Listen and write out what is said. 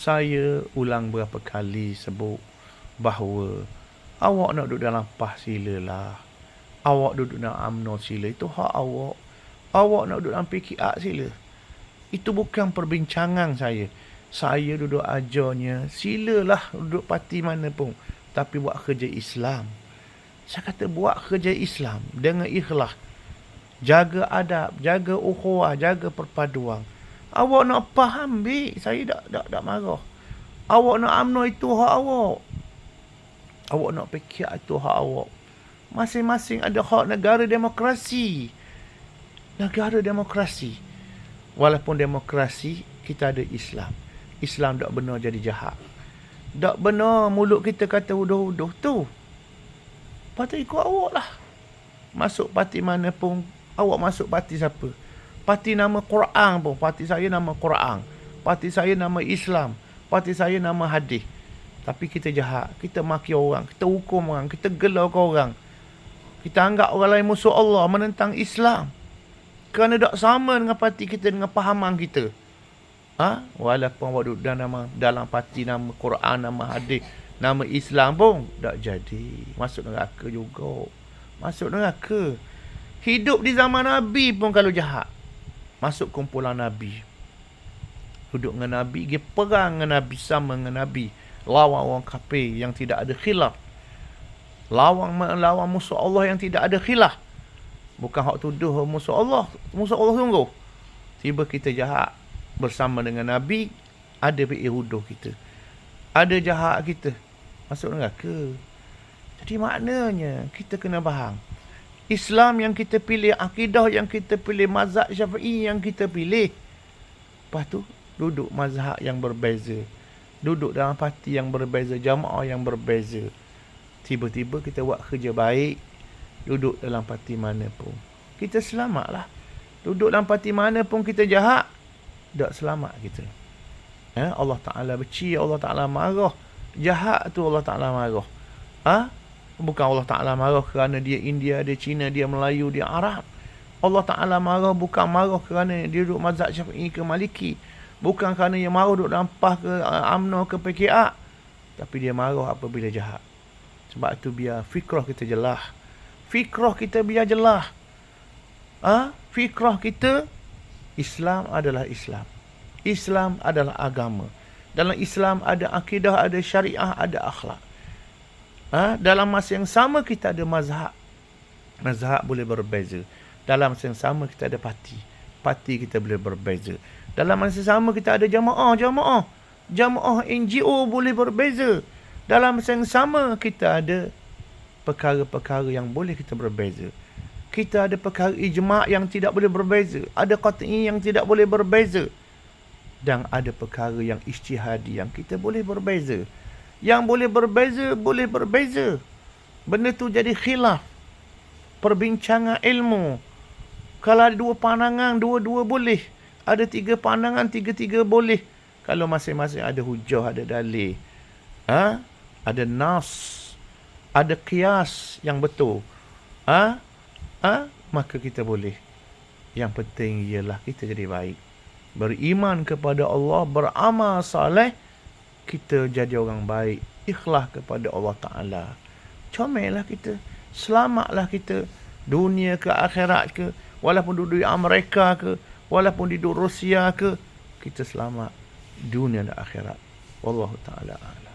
Saya ulang berapa kali sebut bahawa awak nak duduk dalam PAH silalah. Awak duduk dalam UMNO sila. Itu hak awak. Awak nak duduk dalam PKR sila. Itu bukan perbincangan saya. Saya duduk ajarnya. Silalah duduk parti mana pun. Tapi buat kerja Islam. Saya kata buat kerja Islam dengan ikhlas. Jaga adab, jaga ukhuwah, jaga perpaduan. Awak nak faham, Bik. Saya tak, tak, tak marah. Awak nak UMNO itu hak awak. Awak nak fikir itu hak awak. Masing-masing ada hak negara demokrasi. Negara demokrasi. Walaupun demokrasi, kita ada Islam. Islam tak benar jadi jahat. Tak benar mulut kita kata uduh-uduh tu. Patut ikut awak lah. Masuk parti mana pun, awak masuk parti siapa? Parti nama Quran pun. Parti saya nama Quran. Parti saya nama Islam. Parti saya nama hadis. Tapi kita jahat. Kita maki orang. Kita hukum orang. Kita gelar ke orang. Kita anggap orang lain musuh Allah. Menentang Islam. Kerana tak sama dengan parti kita. Dengan pahaman kita. Ha? Walaupun duduk dalam, dalam parti nama Quran, nama hadis, nama Islam pun. Tak jadi. Masuk neraka juga. Masuk neraka. Hidup di zaman Nabi pun kalau jahat masuk kumpulan Nabi. Duduk dengan Nabi, pergi perang dengan Nabi, sama dengan Nabi. Lawan orang kafir yang tidak ada khilaf. Lawan lawan musuh Allah yang tidak ada khilaf. Bukan hak tuduh musuh Allah. Musuh Allah sungguh. Tiba kita jahat bersama dengan Nabi, ada iruduh kita. Ada jahat kita. Masuk neraka. Jadi maknanya kita kena faham. Islam yang kita pilih, akidah yang kita pilih, mazhab syafi'i yang kita pilih. Lepas tu, duduk mazhab yang berbeza. Duduk dalam parti yang berbeza, jamaah yang berbeza. Tiba-tiba kita buat kerja baik, duduk dalam parti mana pun. Kita selamatlah. Duduk dalam parti mana pun kita jahat, tak selamat kita. Eh, Allah Ta'ala benci, Allah Ta'ala marah. Jahat tu Allah Ta'ala marah. Ha? Bukan Allah Ta'ala marah kerana dia India, dia Cina, dia Melayu, dia Arab. Allah Ta'ala marah bukan marah kerana dia duduk mazhab syafi'i ke maliki. Bukan kerana dia marah duduk dampah ke UMNO uh, ke PKA. Tapi dia marah apabila jahat. Sebab itu biar fikrah kita jelas. Fikrah kita biar jelas. Ha? Fikrah kita, Islam adalah Islam. Islam adalah agama. Dalam Islam ada akidah, ada syariah, ada akhlak ha, dalam masa yang sama kita ada mazhab. Mazhab boleh berbeza. Dalam masa yang sama kita ada parti. Parti kita boleh berbeza. Dalam masa yang sama kita ada jamaah, jamaah. Jamaah NGO boleh berbeza. Dalam masa yang sama kita ada perkara-perkara yang boleh kita berbeza. Kita ada perkara ijma' yang tidak boleh berbeza. Ada qat'i yang tidak boleh berbeza. Dan ada perkara yang ijtihadi yang kita boleh berbeza yang boleh berbeza boleh berbeza. Benda tu jadi khilaf. Perbincangan ilmu. Kalau ada dua pandangan dua-dua boleh. Ada tiga pandangan tiga-tiga boleh. Kalau masing-masing ada hujah ada dalil. Ha? ada nas. Ada kias yang betul. Ha? Ha? maka kita boleh. Yang penting ialah kita jadi baik. Beriman kepada Allah beramal saleh kita jadi orang baik, ikhlas kepada Allah Ta'ala. Comellah kita, selamatlah kita, dunia ke akhirat ke, walaupun duduk di Amerika ke, walaupun duduk Rusia ke, kita selamat dunia dan akhirat. Wallahu Ta'ala Alam.